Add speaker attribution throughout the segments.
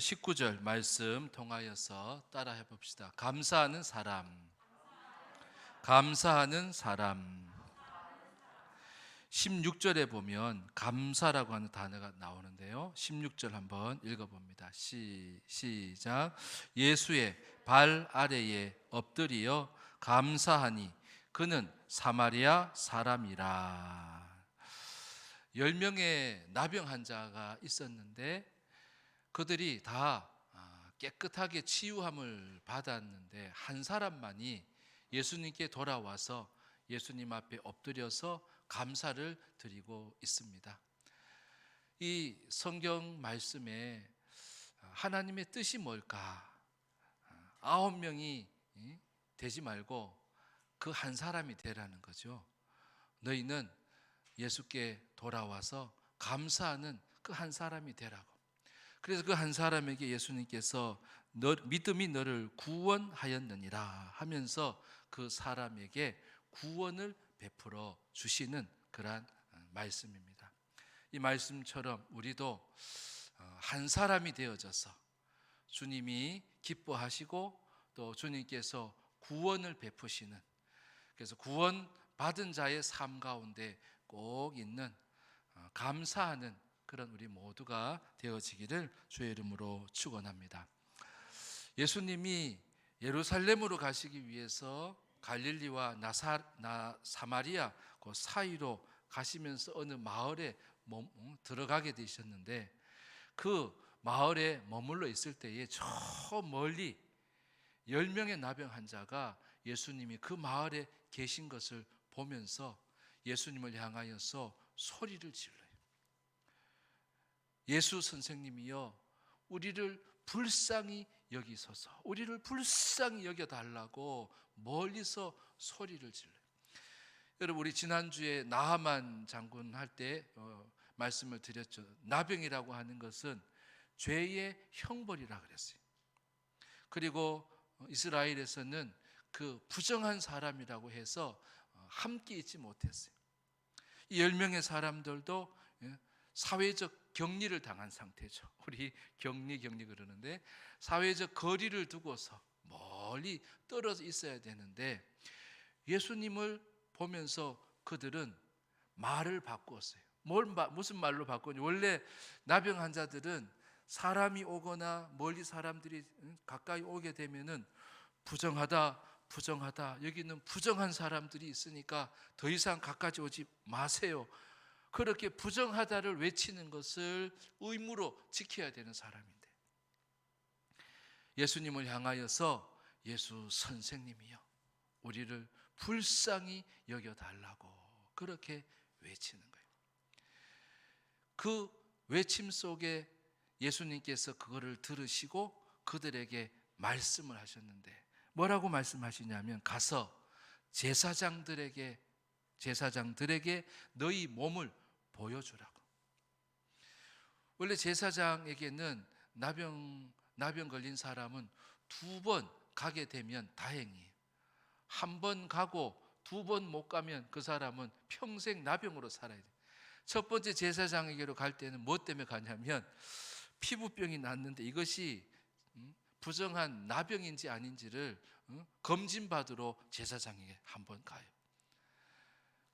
Speaker 1: 19절 말씀 통하여서 따라해 봅시다. 감사하는 사람. 감사하는 사람. 16절에 보면 감사라고 하는 단어가 나오는데요. 16절 한번 읽어 봅니다. 시 시작. 예수의 발 아래에 엎드리어 감사하니 그는 사마리아 사람이라. 10명의 나병 환자가 있었는데 그들이 다 아, 깨끗하게 치유함을 받았는데 한 사람만이 예수님께 돌아와서 예수님 앞에 엎드려서 감사를 드리고 있습니다. 이 성경 말씀에 하나님의 뜻이 뭘까? 아홉 명이 되지 말고 그 한 사람이 되라는 거죠. 너희는 예수께 돌아와서 감사하는 그 한 사람이 되라고. 그래서 그 한 사람에게 예수님께서 너, 믿음이 너를 구원하였느니라 하면서 그 사람에게 구원을 베풀어 주시는 그러한 말씀입니다. 이 말씀처럼 우리도 어, 한 사람이 되어져서 주님이 기뻐하시고 또 주님께서 구원을 베푸시는 그래서 구원 받은 자의 삶 가운데 꼭 있는 어, 감사하는 그런 우리 모두가 되어지기를 주의 이름으로 축원합니다. 예수님이 예루살렘으로 가시기 위해서 갈릴리와 나사, 나 사마리아 그 사이로 가시면서 어느 마을에 멈, 들어가게 되셨는데 그 마을에 머물러 있을 때에 저 멀리 열 명의 나병 환자가 예수님이 그 마을에 계신 것을 보면서 예수님을 향하여서 소리를 질러요. 예수 선생님이여 우리를 불쌍히 여기소서 우리를 불쌍히 여겨 달라고 멀리서 소리를 질러요. 여러분 우리 지난주에 나하만 장군 할때 어, 말씀을 드렸죠. 나병이라고 하는 것은 죄의 형벌이라 그랬어요. 그리고 이스라엘에서는 그 부정한 사람이라고 해서 어, 함께 있지 못했어요. 이 열 명의 사람들도 예, 사회적 격리를 당한 상태죠. 우리 격리 격리 그러는데 사회적 거리를 두고서 멀리 떨어져 있어야 되는데 예수님을 보면서 그들은 말을 바꿨어요. 뭘 무슨 말로 바꾸니? 원래 나병 환자들은 사람이 오거나 멀리 사람들이 가까이 오게 되면은 부정하다, 부정하다. 여기는 부정한 사람들이 있으니까 더 이상 가까이 오지 마세요. 그렇게 부정하다를 외치는 것을 의무로 지켜야 되는 사람인데 예수님을 향하여서 예수 선생님이요 우리를 불쌍히 여겨 달라고 그렇게 외치는 거예요. 그 외침 속에 예수님께서 그거를 들으시고 그들에게 말씀을 하셨는데 뭐라고 말씀하시냐면 가서 제사장들에게 제사장들에게 너희 몸을 보여주라고. 원래 제사장에게는 나병 나병 걸린 사람은 두 번 가게 되면 다행이에요. 한 번 가고 두 번 못 가면 그 사람은 평생 나병으로 살아야 돼요. 첫 번째 제사장에게로 갈 때는 뭐 때문에 가냐면 피부병이 났는데 이것이 음, 부정한 나병인지 아닌지를 음, 검진받으러 제사장에게 한 번 가요.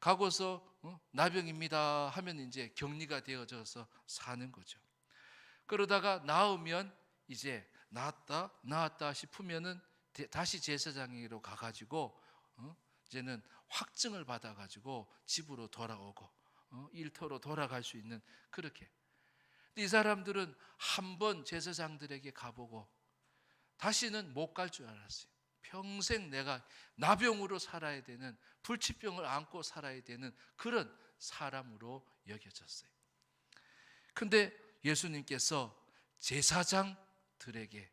Speaker 1: 가고서 어, 나병입니다 하면 이제 격리가 되어져서 사는 거죠. 그러다가 나으면 이제 나았다 나았다 싶으면은 다시 제사장에게로 가가지고 어, 이제는 확증을 받아가지고 집으로 돌아오고 어, 일터로 돌아갈 수 있는 그렇게. 이 사람들은 한 번 제사장들에게 가보고 다시는 못 갈 줄 알았어요. 평생 내가 나병으로 살아야 되는 불치병을 안고 살아야 되는 그런 사람으로 여겨졌어요. 근데 예수님께서 제사장들에게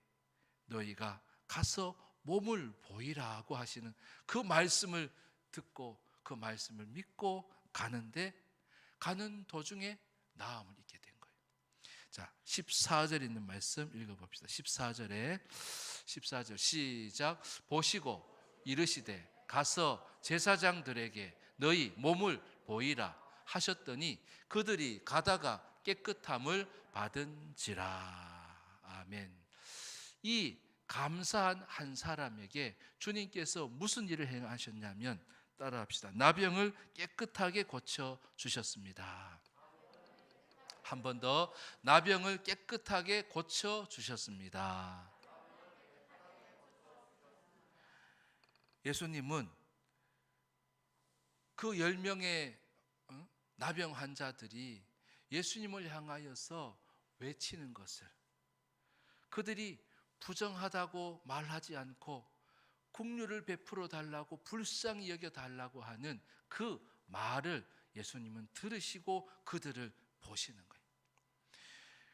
Speaker 1: 너희가 가서 몸을 보이라고 하시는 그 말씀을 듣고 그 말씀을 믿고 가는데 가는 도중에 나음을 된 거예요. 자, 14절 있는 말씀 읽어 봅시다. 14절에 14절 시작 보시고 이르시되 가서 제사장들에게 너희 몸을 보이라 하셨더니 그들이 가다가 깨끗함을 받은지라. 아멘. 이 감사한 한 사람에게 주님께서 무슨 일을 행하셨냐면 따라합시다. 나병을 깨끗하게 고쳐 주셨습니다. 한 번 더 나병을 깨끗하게 고쳐 주셨습니다. 예수님은 그 10명의 어? 나병 환자들이 예수님을 향하여서 외치는 것을 그들이 부정하다고 말하지 않고 국류를 베풀어 달라고 불쌍히 여겨 달라고 하는 그 말을 예수님은 들으시고 그들을 보시는 거예요.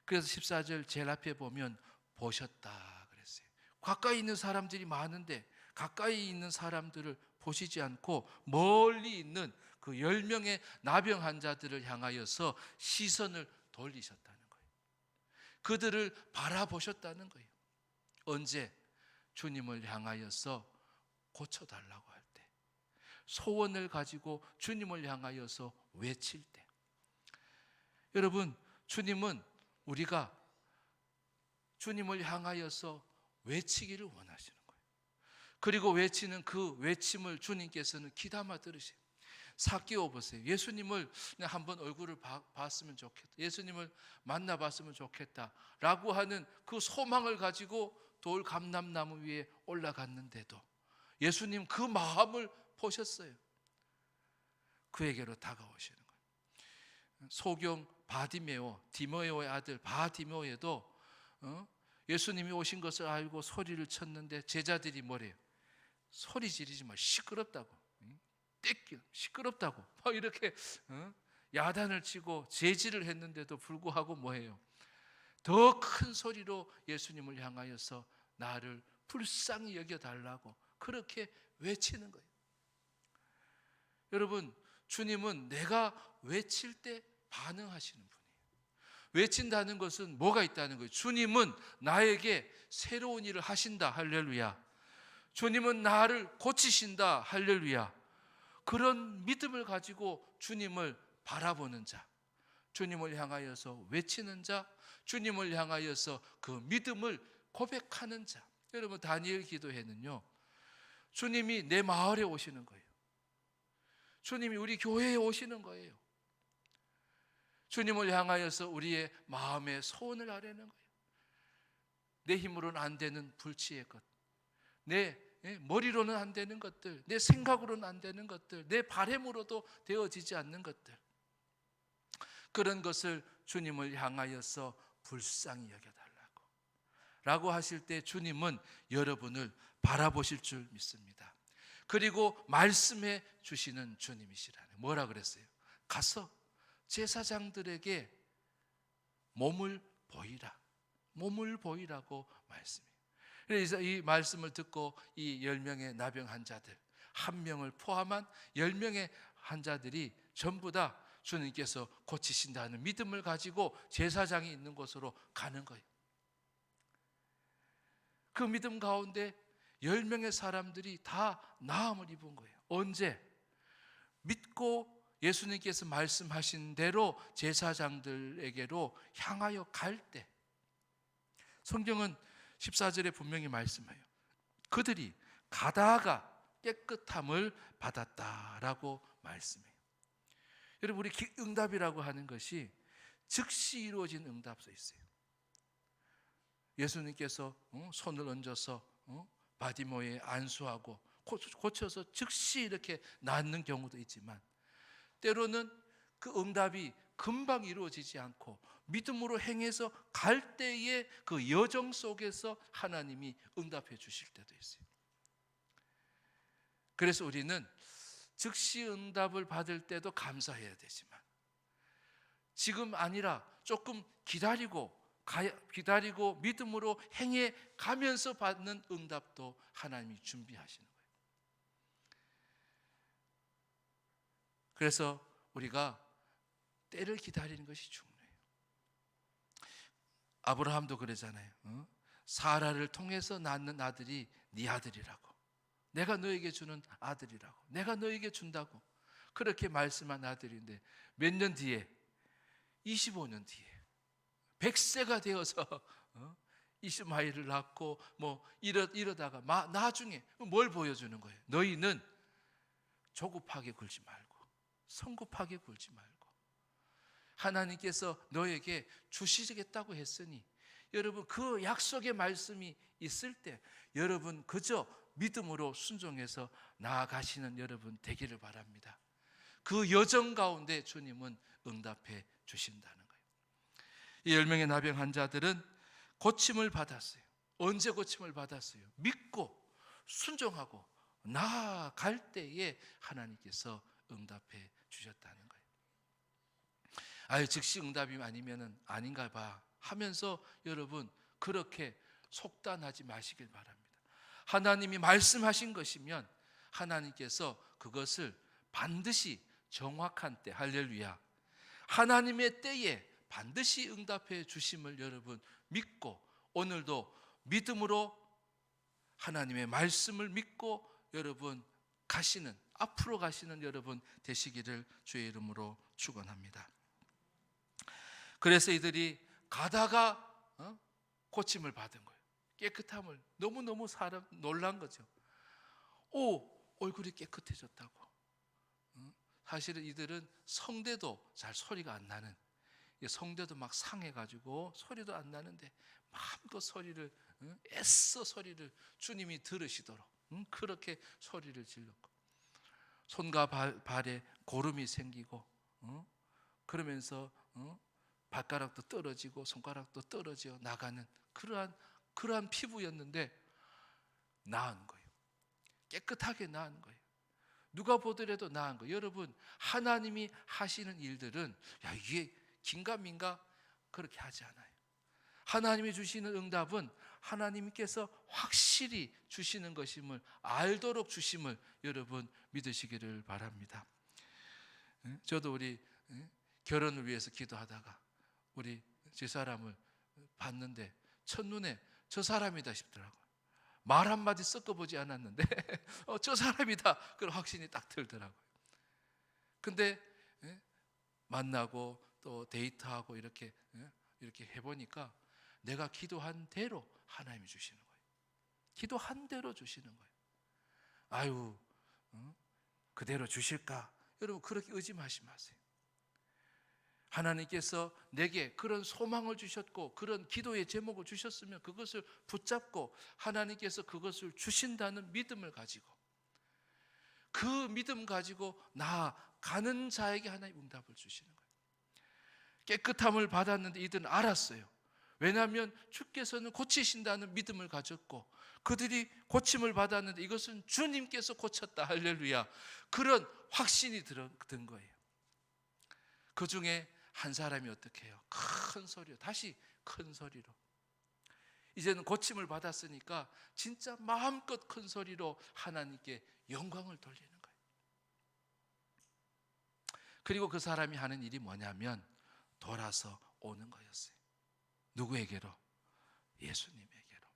Speaker 1: 그래서 14절 제일 앞에 보면 보셨다 그랬어요. 가까이 있는 사람들이 많은데 가까이 있는 사람들을 보시지 않고 멀리 있는 그 10명의 나병 환자들을 향하여서 시선을 돌리셨다는 거예요. 그들을 바라보셨다는 거예요. 언제 주님을 향하여서 고쳐달라고 할 때, 소원을 가지고 주님을 향하여서 외칠 때, 여러분, 주님은 우리가 주님을 향하여서 외치기를 원하시는 거예요. 그리고 외치는 그 외침을 주님께서는 귀담아 들으세요. 사기오 보세요. 예수님을 그냥 한번 얼굴을 봐- 봤으면 좋겠다. 예수님을 만나봤으면 좋겠다라고 하는 그 소망을 가지고 돌 감람나무 위에 올라갔는데도 예수님 그 마음을 보셨어요. 그에게로 다가오시는 거예요. 소경 바디메오, 디모에오의 아들 바디메오에도 어? 예수님이 오신 것을 알고 소리를 쳤는데 제자들이 뭐래요? 소리 지르지 마, 시끄럽다고, 응? 떼끼, 시끄럽다고, 막 이렇게 어? 야단을 치고 제지를 했는데도 불구하고 뭐해요? 더 큰 소리로 예수님을 향하여서 나를 불쌍히 여겨 달라고 그렇게 외치는 거예요. 여러분, 주님은 내가 외칠 때 반응하시는 분이에요. 외친다는 것은 뭐가 있다는 거예요. 주님은 나에게 새로운 일을 하신다. 할렐루야. 주님은 나를 고치신다. 할렐루야. 그런 믿음을 가지고 주님을 바라보는 자, 주님을 향하여서 외치는 자, 주님을 향하여서 그 믿음을 고백하는 자. 여러분 다니엘 기도회는요. 주님이 내 마을에 오시는 거예요. 주님이 우리 교회에 오시는 거예요. 주님을 향하여서 우리의 마음의 소원을 아뢰는 거예요. 내 힘으로는 안 되는 불치의 것, 내 예, 머리로는 안 되는 것들, 내 생각으로는 안 되는 것들, 내 바램으로도 되어지지 않는 것들. 그런 것을 주님을 향하여서 불쌍히 여겨달라고. 라고 하실 때 주님은 여러분을 바라보실 줄 믿습니다. 그리고 말씀해 주시는 주님이시라네. 뭐라 그랬어요? 가서 제사장들에게 몸을 보이라. 몸을 보이라고 말씀해요. 그래서 이 말씀을 듣고 이 10명의 나병 환자들 한 명을 포함한 10명의 환자들이 전부 다 주님께서 고치신다는 믿음을 가지고 제사장이 있는 곳으로 가는 거예요. 그 믿음 가운데 10명의 사람들이 다 나음을 입은 거예요. 언제? 믿고 예수님께서 말씀하신 대로 제사장들에게로 향하여 갈 때. 성경은 14절에 분명히 말씀해요. 그들이 가다가 깨끗함을 받았다라고 말씀해요. 여러분 우리 기- 응답이라고 하는 것이 즉시 이루어진 응답서 있어요. 예수님께서 어, 손을 얹어서 어, 바디모에 안수하고 고- 고쳐서 즉시 이렇게 낫는 경우도 있지만 때로는 그 응답이 금방 이루어지지 않고 믿음으로 행해서 갈 때의 그 여정 속에서 하나님이 응답해 주실 때도 있어요. 그래서 우리는 즉시 응답을 받을 때도 감사해야 되지만 지금 아니라 조금 기다리고 가- 기다리고 믿음으로 행해 가면서 받는 응답도 하나님이 준비하시는 거예요. 그래서 우리가 때를 기다리는 것이 중요해요. 아브라함도 그러잖아요. 어? 사라를 통해서 낳는 아들이 네 아들이라고. 내가 너에게 주는 아들이라고. 내가 너에게 준다고. 그렇게 말씀한 아들인데 몇 년 뒤에 25년 뒤에 100세가 되어서 어? 이스마엘을 낳고 뭐 이러 이러다가 마, 나중에 뭘 보여주는 거예요? 너희는 조급하게 굴지 말고 성급하게 굴지 말고 하나님께서 너에게 주시겠다고 했으니 여러분 그 약속의 말씀이 있을 때 여러분 그저 믿음으로 순종해서 나아가시는 여러분 되기를 바랍니다. 그 여정 가운데 주님은 응답해 주신다는 거예요. 이 10명의 나병 환자들은 고침을 받았어요. 언제 고침을 받았어요? 믿고 순종하고 나아갈 때에 하나님께서 응답해 주셨다는 거예요. 아유 즉시 응답이 아니면은 아닌가 봐 하면서 여러분 그렇게 속단하지 마시길 바랍니다. 하나님이 말씀하신 것이면 하나님께서 그것을 반드시 정확한 때 할렐루야 하나님의 때에 반드시 응답해 주심을 여러분 믿고 오늘도 믿음으로 하나님의 말씀을 믿고 여러분 가시는 앞으로 가시는 여러분 되시기를 주의 이름으로 축원합니다. 그래서 이들이 가다가 어? 고침을 받은 거예요. 깨끗함을 너무 너무 사람 놀란 거죠. 오 얼굴이 깨끗해졌다고. 어? 사실은 이들은 성대도 잘 소리가 안 나는 성대도 막 상해가지고 소리도 안 나는데 마음껏 소리를 어? 애써 소리를 주님이 들으시도록 응? 그렇게 소리를 질렀고 손과 발, 발에 고름이 생기고 어? 그러면서 어? 발가락도 떨어지고 손가락도 떨어져 나가는 그러한 그러한 피부였는데 나은 거예요. 깨끗하게 나은 거예요. 누가 보더라도 나은 거예요. 여러분 하나님이 하시는 일들은 야 이게 긴가민가 그렇게 하지 않아요. 하나님이 주시는 응답은 하나님께서 확실히 주시는 것임을 알도록 주심을 여러분 믿으시기를 바랍니다. 예? 저도 우리 예? 결혼을 위해서 기도하다가 우리 제 사람을 봤는데 첫눈에 저 사람이다 싶더라고요. 말 한마디 섞어보지 않았는데 어, 저 사람이다 그런 확신이 딱 들더라고요. 근데 예? 만나고 또 데이트하고 이렇게 예? 이렇게 해보니까 내가 기도한 대로 하나님이 주시는 거예요. 기도한 대로 주시는 거예요. 아유, 어? 그대로 주실까? 여러분 그렇게 의심하지 마세요. 하나님께서 내게 그런 소망을 주셨고 그런 기도의 제목을 주셨으면 그것을 붙잡고 하나님께서 그것을 주신다는 믿음을 가지고 그 믿음 가지고 나가는 자에게 하나님 응답을 주시는 거예요. 깨끗함을 받았는데 이들은 알았어요. 왜냐하면 주께서는 고치신다는 믿음을 가졌고 그들이 고침을 받았는데 이것은 주님께서 고쳤다 할렐루야 그런 확신이 든 거예요. 그 중에 한 사람이 어떻게 해요? 큰 소리로 다시 큰 소리로 이제는 고침을 받았으니까 진짜 마음껏 큰 소리로 하나님께 영광을 돌리는 거예요. 그리고 그 사람이 하는 일이 뭐냐면 돌아서 오는 거였어요. 누구에게로? 예수님에게로.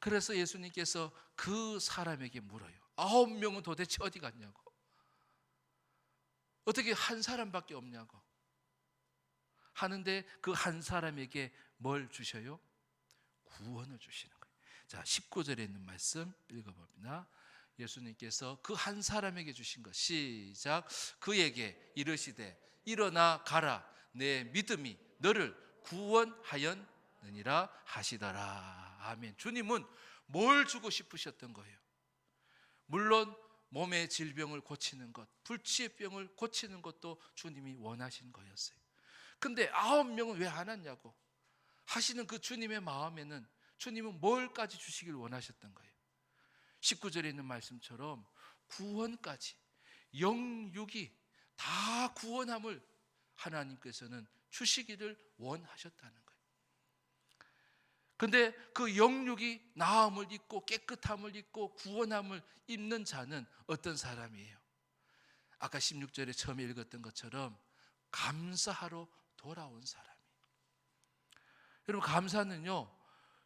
Speaker 1: 그래서 예수님께서 그 사람에게 물어요. 아홉 명은 도대체 어디 갔냐고. 어떻게 한 사람밖에 없냐고. 하는데 그 한 사람에게 뭘 주셔요? 구원을 주시는 거예요. 자, 19절에 있는 말씀 읽어봅니다. 예수님께서 그 한 사람에게 주신 것 시작 그에게 이르시되 일어나 가라 내 믿음이 너를 구원하였느니라 하시더라. 아멘. 주님은 뭘 주고 싶으셨던 거예요? 물론 몸의 질병을 고치는 것 불치의 병을 고치는 것도 주님이 원하신 거였어요. 근데 아홉 명은 왜 안 왔냐고 하시는 그 주님의 마음에는 주님은 뭘까지 주시길 원하셨던 거예요? 19절에 있는 말씀처럼 구원까지 영육이 다 구원함을 하나님께서는 주시기를 원하셨다는 거예요. 근데 그 영육이 나음을 입고 깨끗함을 입고 구원함을 입는 자는 어떤 사람이에요? 아까 16절에 처음에 읽었던 것처럼 감사하러 돌아온 사람이. 여러분 감사는요.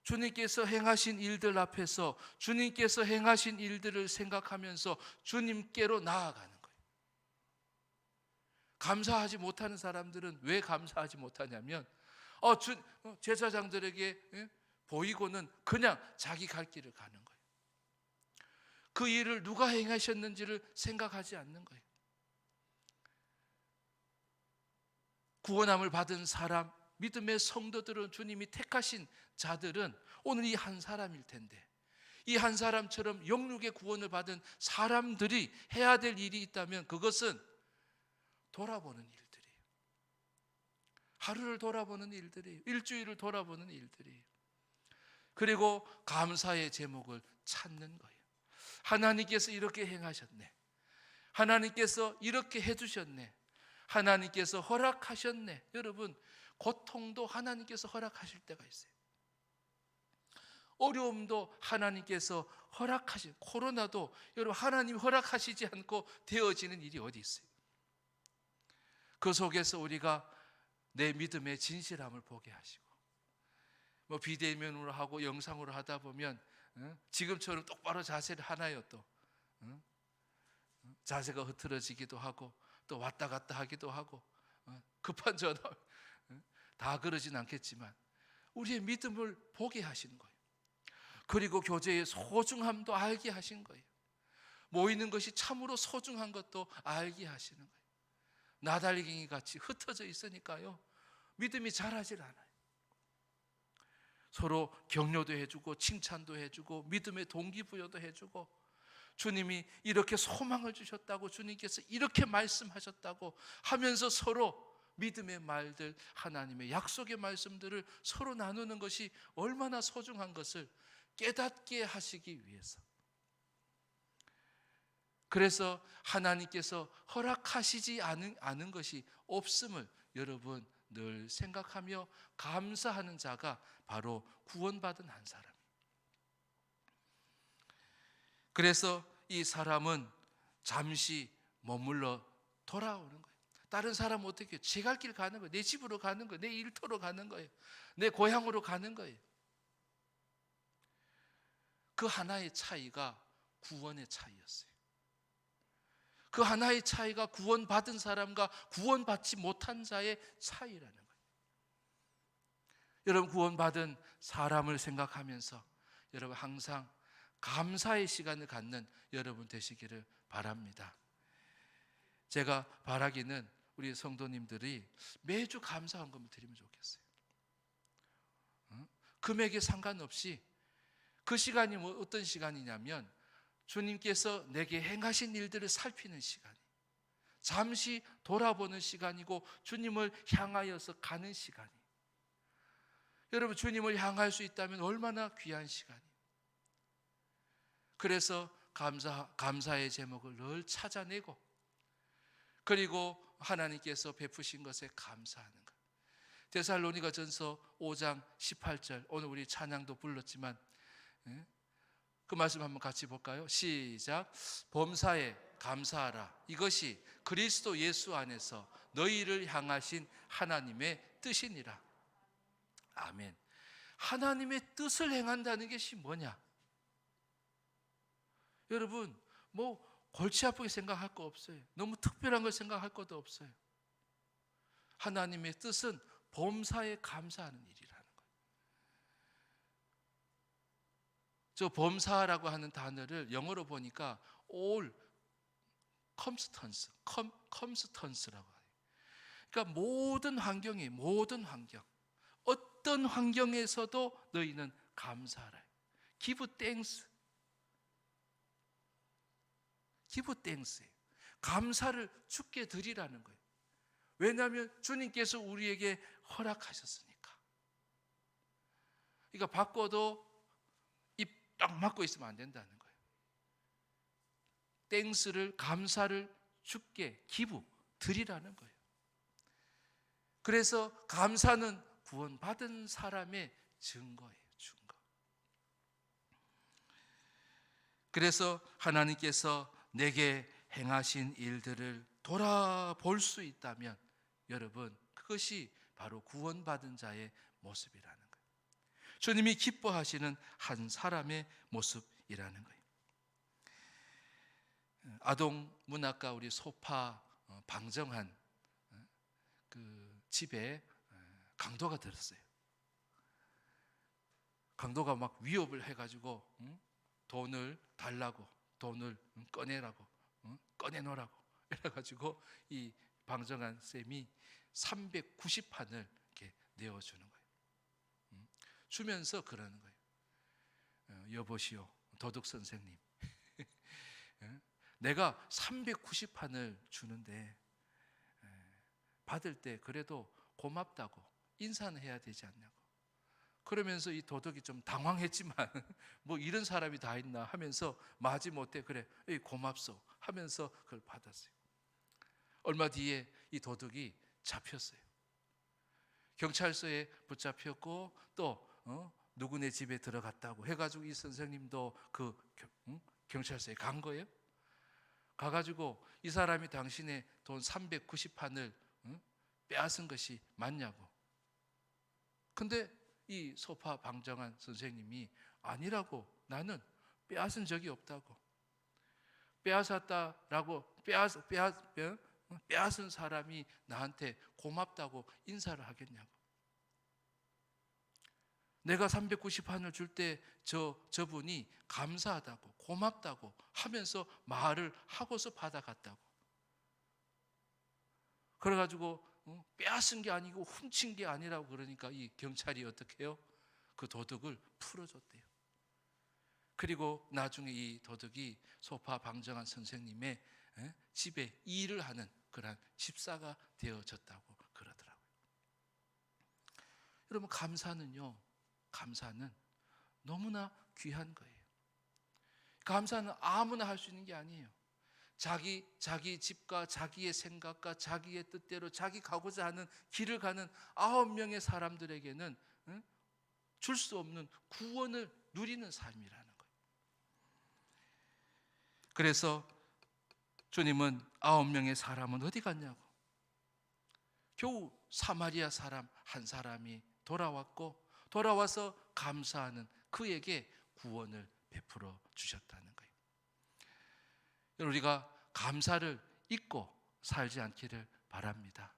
Speaker 1: 주님께서 행하신 일들 앞에서 주님께서 행하신 일들을 생각하면서 주님께로 나아가는. 감사하지 못하는 사람들은 왜 감사하지 못하냐면 어, 주, 어, 제사장들에게 예? 보이고는 그냥 자기 갈 길을 가는 거예요. 그 일을 누가 행하셨는지를 생각하지 않는 거예요. 구원함을 받은 사람, 믿음의 성도들은 주님이 택하신 자들은 오늘 이 한 사람일 텐데 이 한 사람처럼 영육의 구원을 받은 사람들이 해야 될 일이 있다면 그것은 돌아보는 일들이에요. 하루를 돌아보는 일들이에요. 일주일을 돌아보는 일들이에요. 그리고 감사의 제목을 찾는 거예요. 하나님께서 이렇게 행하셨네. 하나님께서 이렇게 해주셨네. 하나님께서 허락하셨네. 여러분, 고통도 하나님께서 허락하실 때가 있어요. 어려움도 하나님께서 허락하신 코로나도 여러분 하나님 허락하시지 않고 되어지는 일이 어디 있어요? 그 속에서 우리가 내 믿음의 진실함을 보게 하시고 뭐 비대면으로 하고 영상으로 하다 보면 어? 지금처럼 똑바로 자세를 하나요 또 어? 자세가 흐트러지기도 하고 또 왔다 갔다 하기도 하고 어? 급한 전화 다 그러진 않겠지만 우리의 믿음을 보게 하시는 거예요. 그리고 교제의 소중함도 알게 하신 거예요. 모이는 것이 참으로 소중한 것도 알게 하시는 거예요. 나달갱이 같이 흩어져 있으니까요. 믿음이 자라질 않아요. 서로 격려도 해주고 칭찬도 해주고 믿음의 동기부여도 해주고 주님이 이렇게 소망을 주셨다고 주님께서 이렇게 말씀하셨다고 하면서 서로 믿음의 말들 하나님의 약속의 말씀들을 서로 나누는 것이 얼마나 소중한 것을 깨닫게 하시기 위해서 그래서 하나님께서 허락하시지 않은, 않은 것이 없음을 여러분 늘 생각하며 감사하는 자가 바로 구원받은 한 사람. 그래서 이 사람은 잠시 머물러 돌아오는 거예요. 다른 사람은 어떻게 제 갈 길 가는 거예요. 내 집으로 가는 거예요. 내 일터로 가는 거예요. 내 고향으로 가는 거예요. 그 하나의 차이가 구원의 차이였어요. 그 하나의 차이가 구원받은 사람과 구원받지 못한 자의 차이라는 거예요. 여러분 구원받은 사람을 생각하면서 여러분 항상 감사의 시간을 갖는 여러분 되시기를 바랍니다. 제가 바라기는 우리 성도님들이 매주 감사한 것을 드리면 좋겠어요. 어? 금액에 상관없이 그 시간이 뭐 어떤 시간이냐면 주님께서 내게 행하신 일들을 살피는 시간이 잠시 돌아보는 시간이고 주님을 향하여서 가는 시간이 여러분 주님을 향할 수 있다면 얼마나 귀한 시간이 그래서 감사 감사의 제목을 늘 찾아내고 그리고 하나님께서 베푸신 것에 감사하는 것. 데살로니가전서 5장 18절 오늘 우리 찬양도 불렀지만 예? 그 말씀 한번 같이 볼까요? 시작. 범사에 감사하라. 이것이 그리스도 예수 안에서 너희를 향하신 하나님의 뜻이니라. 아멘. 하나님의 뜻을 행한다는 것이 뭐냐? 여러분, 뭐 골치 아프게 생각할 거 없어요. 너무 특별한 걸 생각할 것도 없어요. 하나님의 뜻은 범사에 감사하는 일이라는 거예요. 저 범사라고 하는 단어를 영어로 보니까 all constance, constance라고 해요. 그러니까 모든 환경이 모든 환경, 어떤 환경에서도 너희는 감사하라. Give thanks. Give thanks. 감사를 주께 드리라는 거예요. 왜냐하면 주님께서 우리에게 허락하셨으니까. 그러니까 바꿔도 입 딱 막고 있으면 안 된다는 거예요. 땡스를 감사를 주께 기부 드리라는 거예요. 그래서 감사는 구원받은 사람의 증거예요. 증거. 그래서 하나님께서 내게 행하신 일들을 돌아볼 수 있다면 여러분 그것이 바로 구원받은 자의 모습이라는. 주님이 기뻐하시는 한 사람의 모습이라는 거예요. 아동 문학가 우리 소파 어, 방정한 어, 그 집에 어, 강도가 들었어요. 강도가 막 위협을 해가지고 응? 돈을 달라고 돈을 응? 꺼내라고 응? 꺼내놓으라고 이래가지고 이 방정한 쌤이 390판을 이렇게 내어주는? 주면서 그러는 거예요. 어, 여보시오 도둑 선생님, 예? 내가 390판을 주는데 에, 받을 때 그래도 고맙다고 인사는 해야 되지 않냐고. 그러면서 이 도덕이 좀 당황했지만 뭐 이런 사람이 다 있나 하면서 마지 못해 그래 고맙소 하면서 그걸 받았어요. 얼마 뒤에 이 도둑이 잡혔어요. 경찰서에 붙잡혔고 또 어? 누구네 집에 들어갔다고 해가지고 이 선생님도 그 겨- 응? 경찰서에 간 거예요. 가가지고 이 사람이 당신의 돈 390판을 빼앗은 것이 맞냐고. 근데 이 소파 방정한 선생님이 아니라고 나는 빼앗은 적이 없다고. 빼앗았다라고 빼앗 빼앗 빼- 빼앗은 사람이 나한테 고맙다고 인사를 하겠냐고. 내가 390판을 줄 때 저 저분이 감사하다고 고맙다고 하면서 말을 하고서 받아갔다고. 그래가지고 어, 빼앗은 게 아니고 훔친 게 아니라고 그러니까 이 경찰이 어떻게 해요? 그 도둑을 풀어줬대요. 그리고 나중에 이 도둑이 소파 방정한 선생님의 에, 집에 일을 하는 그러한 집사가 되어졌다고 그러더라고요. 여러분 감사는요, 감사는 너무나 귀한 거예요. 감사는 아무나 할 수 있는 게 아니에요. 자기 자기 집과 자기의 생각과 자기의 뜻대로 자기 가고자 하는 길을 가는 아홉 명의 사람들에게는 줄수 없는 구원을 누리는 삶이라는 거예요. 그래서 주님은 아홉 명의 사람은 어디 갔냐고. 겨우 사마리아 사람 한 사람이 돌아왔고 돌아와서 감사하는 그에게 구원을 베풀어 주셨다는 거예요. 우리가 감사를 잊고 살지 않기를 바랍니다.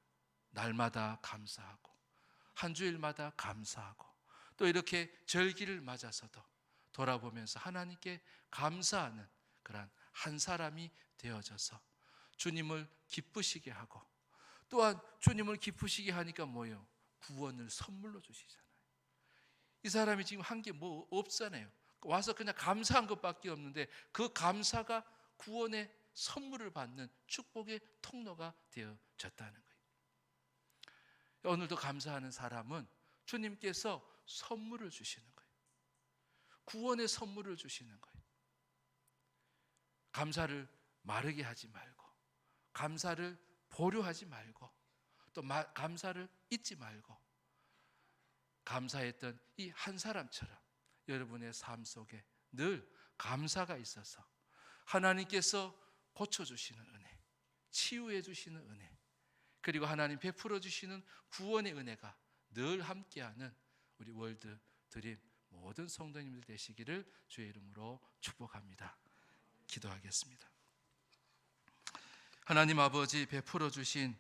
Speaker 1: 날마다 감사하고 한 주일마다 감사하고 또 이렇게 절기를 맞아서도 돌아보면서 하나님께 감사하는 그러한 한 사람이 되어져서 주님을 기쁘시게 하고 또한 주님을 기쁘시게 하니까 뭐예요? 구원을 선물로 주시잖아요. 이 사람이 지금 한 게 뭐 없잖아요. 와서 그냥 감사한 것밖에 없는데 그 감사가 구원의 선물을 받는 축복의 통로가 되어졌다는 거예요. 오늘도 감사하는 사람은 주님께서 선물을 주시는 거예요. 구원의 선물을 주시는 거예요. 감사를 마르게 하지 말고, 감사를 보류하지 말고, 또 마- 감사를 잊지 말고, 감사했던 이 한 사람처럼 여러분의 삶 속에 늘 감사가 있어서 하나님께서 고쳐주시는 은혜, 치유해 주시는 은혜, 그리고 하나님 베풀어 주시는 구원의 은혜가 늘 함께하는 우리 월드 드림 모든 성도님들 되시기를 주의 이름으로 축복합니다. 기도하겠습니다. 하나님 아버지 베풀어 주신